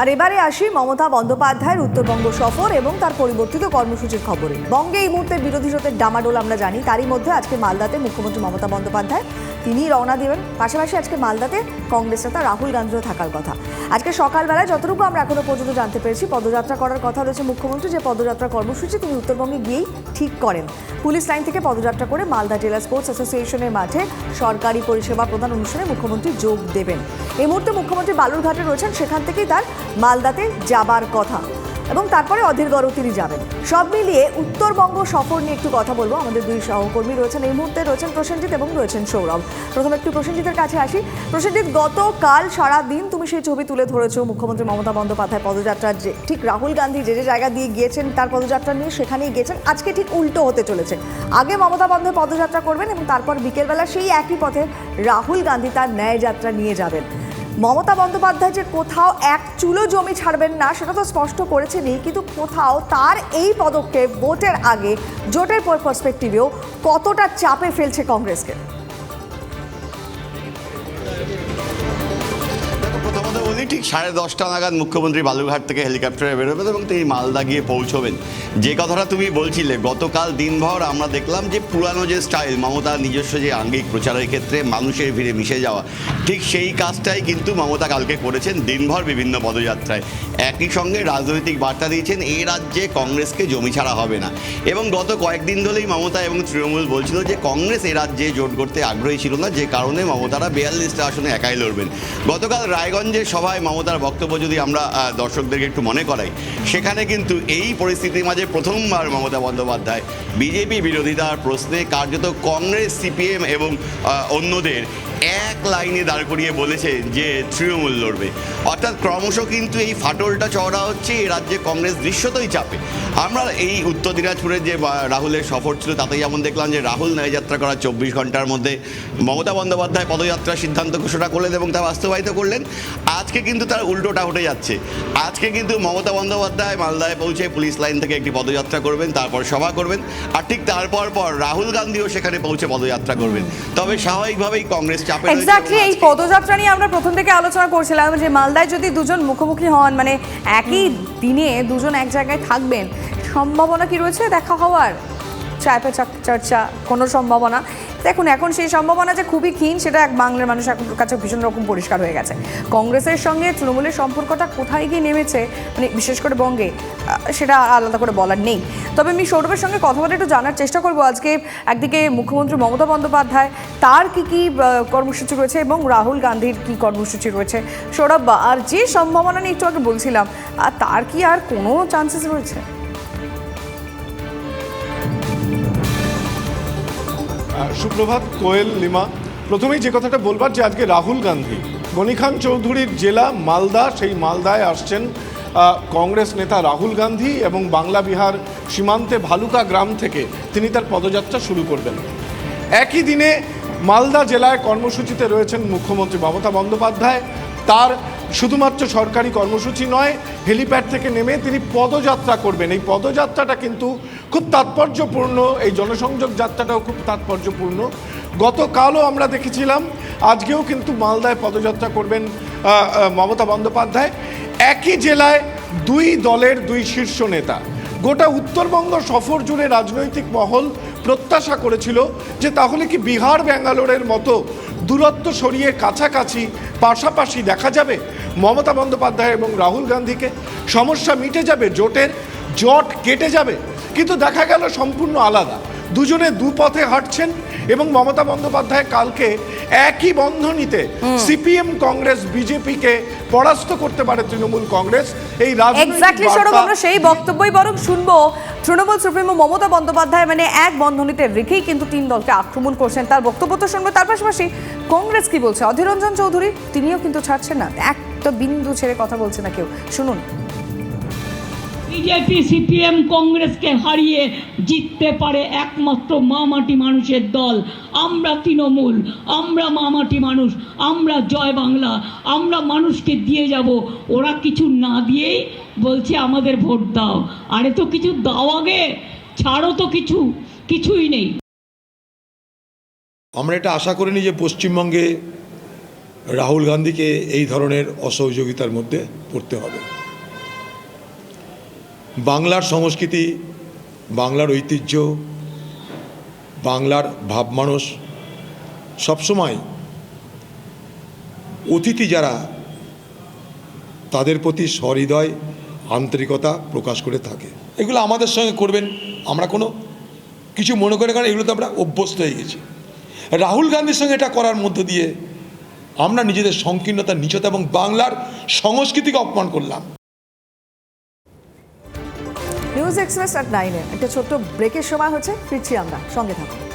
আর এবারে আসি মমতা বন্দ্যোপাধ্যায়ের উত্তরবঙ্গ সফর এবং তার পরিবর্তিত কর্মসূচির খবরে। বঙ্গে এই মুহূর্তে বিরোধী স্রোতের ডামাডোল আমরা জানি, তারই মধ্যে আজকে মালদাতে মুখ্যমন্ত্রী মমতা বন্দ্যোপাধ্যায়, তিনি রওনা দেবেন। পাশাপাশি আজকে মালদাতে কংগ্রেস নেতা রাহুল গান্ধীও থাকার কথা। আজকে সকালবেলায় যতটুকু আমরা এখনও পর্যন্ত জানতে পেরেছি, পদযাত্রা করার কথা রয়েছে মুখ্যমন্ত্রী, যে পদযাত্রা কর্মসূচি তিনি উত্তরবঙ্গে গিয়েই ঠিক করেন। পুলিশ লাইন থেকে পদযাত্রা করে মালদা জেলা স্পোর্টস অ্যাসোসিয়েশনের মাঠে সরকারি পরিষেবা প্রদান অনুষ্ঠানে মুখ্যমন্ত্রী যোগ দেবেন। এই মুহূর্তে মুখ্যমন্ত্রী বালুরঘাটে রয়েছেন, সেখান থেকেই তার মালদাতে যাবার কথা। এবং তারপরে অধীরগড় তিনি যাবেন। সব মিলিয়ে উত্তরবঙ্গ সফর নিয়ে একটু কথা বলব। আমাদের দুই সহকর্মী রয়েছেন, এই মুহূর্তে রয়েছেন প্রসেনজিৎ এবং রয়েছেন সৌরভ। প্রথমে একটু প্রসেনজিতের কাছে আসি। প্রসেনজিৎ, গতকাল সারা দিন তুমি সেই ছবি তুলে ধরেছো, মুখ্যমন্ত্রী মমতা বন্দ্যোপাধ্যায় পদযাত্রার যে, ঠিক রাহুল গান্ধী যে যে জায়গা দিয়ে গিয়েছেন, তার পদযাত্রা নিয়ে সেখানেই গিয়েছেন। আজকে ঠিক উল্টো হতে চলেছে। আগে মমতা বন্দ্যোপাধ্যায় পদযাত্রা করবেন এবং তারপর বিকেলবেলা সেই একই পথে রাহুল গান্ধী তার ন্যায় যাত্রা নিয়ে যাবেন। মমতা বন্দ্যোপাধ্যায় যে কোথাও এক চুলো জমি ছাড়বেন না, সেটা তো স্পষ্ট করেছেনই, কিন্তু কোথাও তার এই পদক্ষেপ ভোটের আগে, জোটের পার্সপেক্টিভেও কতটা চাপে ফেলছে কংগ্রেসকে? প্রথমত বলি, ঠিক সাড়ে দশটা নাগাদ মুখ্যমন্ত্রী বালুঘাট থেকে হেলিকপ্টারে বেরোবেন এবং তিনি মালদা গিয়ে পৌঁছবেন। যে কথাটা তুমি বলছিলে, গতকাল দিনভর আমরা দেখলাম যে পুরানো যে স্টাইল মমতার নিজস্ব যে আঙ্গিক প্রচারের ক্ষেত্রে মানুষের ভিড়ে মিশে যাওয়া, ঠিক সেই কাজটাই কিন্তু মমতা কালকে করেছেন দিনভর বিভিন্ন পদযাত্রায়। একই সঙ্গে রাজনৈতিক বার্তা দিয়েছেন এই রাজ্যে কংগ্রেসকে জমি ছাড়া হবে না। এবং গত কয়েকদিন ধরেই মমতা এবং তৃণমূল বলছিল যে কংগ্রেস এ রাজ্যে জোট করতে আগ্রহী ছিল না, যে কারণে মমতারা বিয়াল্লিশটা আসনে একাই লড়বেন। গতকাল রায়গঞ্জে সভায় মমতার বক্তব্য যদি আমরা দর্শকদেরকে একটু মনে করাই, সেখানে কিন্তু এই পরিস্থিতির মাঝে প্রথমবার মমতা বন্দ্যোপাধ্যায় বিজেপি বিরোধিতার প্রশ্নে কার্যত কংগ্রেস, সিপিএম এবং অন্যদের এক লাইনে দাঁড় করিয়ে বলেছে যে তৃণমূল লড়বে। অর্থাৎ ক্রমশ কিন্তু এই ফাটলটা চওড়া হচ্ছে, এই রাজ্যে কংগ্রেস দৃশ্যতই চাপে। আমরা এই উত্তর দিনাজপুরের যে রাহুলের সফর ছিল তাতে যেমন দেখলাম যে রাহুল ন্যায়যাত্রা করার চব্বিশ ঘণ্টার মধ্যে মমতা বন্দ্যোপাধ্যায় পদযাত্রার সিদ্ধান্ত ঘোষণা করলেন এবং তা বাস্তবায়িত করলেন। আজকে কিন্তু তার উল্টোটা উঠে যাচ্ছে। আজকে কিন্তু মমতা বন্দ্যোপাধ্যায় মালদায় পৌঁছে পুলিশ লাইন থেকে একটি পদযাত্রা করবেন, তারপর সভা করবেন, আর ঠিক তারপর পর রাহুল গান্ধীও সেখানে পৌঁছে পদযাত্রা করবেন। তবে স্বাভাবিকভাবেই কংগ্রেস চাপে এক্স্যাক্টলি এই পদযাত্রা নিয়ে আমরা প্রথম থেকে আলোচনা করছিলাম যে মালদায় যদি দুজন মুখোমুখি হন মানে একই দিনে দুজন এক জায়গায় থাকবেন সম্ভাবনা কি রয়েছে দেখা হওয়ার? চায় পে চাক- চর্চা কোনো সম্ভাবনা? দেখুন এখন সেই সম্ভাবনা যে খুবই ক্ষীণ সেটা এক বাংলার মানুষ এখন কাছে ভীষণ রকম পরিষ্কার হয়ে গেছে। কংগ্রেসের সঙ্গে তৃণমূলের সম্পর্কটা কোথায় গিয়ে নেমেছে মানে বিশেষ করে বঙ্গে সেটা আলাদা করে বলার নেই। তবে আমি সৌরভের সঙ্গে কথা বলে একটু জানার চেষ্টা করব। আজকে একদিকে মুখ্যমন্ত্রী মমতা বন্দ্যোপাধ্যায়, তার কি কি কর্মসূচি রয়েছে এবং রাহুল গান্ধীর কি কর্মসূচি রয়েছে? সৌরভ, আর যে সম্ভাবনা নিয়ে একটু আগে বলছিলাম, আর তার কি আর কোনো চান্সেস রয়েছে? সুপ্রভাত, কোয়েল, লিমা। প্রথমেই যে কথাটা বলবার যে আজকে রাহুল গান্ধী গনিখান চৌধুরীর জেলা মালদা, সেই মালদায় আসছেন। কংগ্রেস নেতা রাহুল গান্ধী এবং বাংলা বিহার সীমান্তে ভালুকা গ্রাম থেকে তিনি তার পদযাত্রা শুরু করবেন। একই দিনে মালদা জেলায় কর্মসূচিতে রয়েছেন মুখ্যমন্ত্রী মমতা বন্দ্যোপাধ্যায়। তার শুধুমাত্র সরকারি কর্মসূচি নয়, হেলিপ্যাড থেকে নেমে তিনি পদযাত্রা করবেন। এই পদযাত্রাটা কিন্তু খুব তাৎপর্যপূর্ণ, এই জনসংযোগ যাত্রাটাও খুব তাৎপর্যপূর্ণ। গতকালও আমরা দেখেছিলাম, আজকেও কিন্তু মালদায় পদযাত্রা করবেন মমতা বন্দ্যোপাধ্যায়। একই জেলায় দুই দলের দুই শীর্ষ নেতা। গোটা উত্তরবঙ্গ সফর জুড়ে রাজনৈতিক মহল প্রত্যাশা করেছিল যে তাহলে কি বিহার, ব্যাঙ্গালোরের মতো দূরত্ব সরিয়ে কাছাকাছি পাশাপাশি দেখা যাবে? মমতা বন্দ্যোপাধ্যায় এবং রাহুল গান্ধীকে সমস্যা মিটে যাবে, জোটের জট কেটে যাবে? কিন্তু দেখা গেল সম্পূর্ণ আলাদা। দুজনে দুপথে হাঁটছেন এবং মমতা বন্দ্যোপাধ্যায় কালকে একই বন্ধনীতে সিপিএম কংগ্রেস বিজেপিকে পরাস্ত করতে পারে তৃণমূল কংগ্রেস। এই এক্স্যাক্টলি সৌরভ আমরা সেই বক্তব্যই বরং শুনব। তৃণমূল সুপ্রিমো মমতা বন্দ্যোপাধ্যায় মানে এক বন্ধনীতে রেখেই কিন্তু তিন দলকে আক্রমণ করছেন। তার বক্তব্য তো শুনব। তার পাশাপাশি কংগ্রেস কি বলছে? অধীররঞ্জন চৌধুরী তিনিও কিন্তু ছাড়ছেন না। একটা বিন্দু ছেড়ে কথা বলছে না কেউ। শুনুন। বিজেপি, সিপিএম, কংগ্রেসকে হারিয়ে জিততে পারে একমাত্র মামাটি মানুষের দল। আমরা তৃণমূল, আমরা মামাটি মানুষ, আমরা জয় বাংলা, আমরা মানুষকে দিয়ে যাব। ওরা কিছু না দিয়েই বলছে আমাদের ভোট দাও। আরে তো কিছু দাও আগে, ছাড়ো তো কিছু, কিছুই নেই। আমরা এটা আশা করিনি যে পশ্চিমবঙ্গে রাহুল গান্ধীকে এই ধরনের অসহযোগিতার মধ্যে পড়তে হবে। বাংলার সংস্কৃতি, বাংলার ঐতিহ্য, বাংলার ভাবমানস সবসময় অতিথি যারা, তাদের প্রতি সহৃদয়, আন্তরিকতা প্রকাশ করে থাকে। এগুলো আমাদের সঙ্গে করবেন, আমরা কোনো কিছু মনে করে কারণ এগুলো তো আমরা অভ্যস্ত হয়ে গেছি। রাহুল গান্ধীর সঙ্গে এটা করার মধ্য দিয়ে আমরা নিজেদের সংকীর্ণতা, নিচতা এবং বাংলার সংস্কৃতিকে অপমান করলাম। নিউজ এক্সপ্রেস অ্যাট নাইনে একটা ছোট্ট ব্রেকের সময় হচ্ছে ফিরছি আমরা। সঙ্গে থাকুন।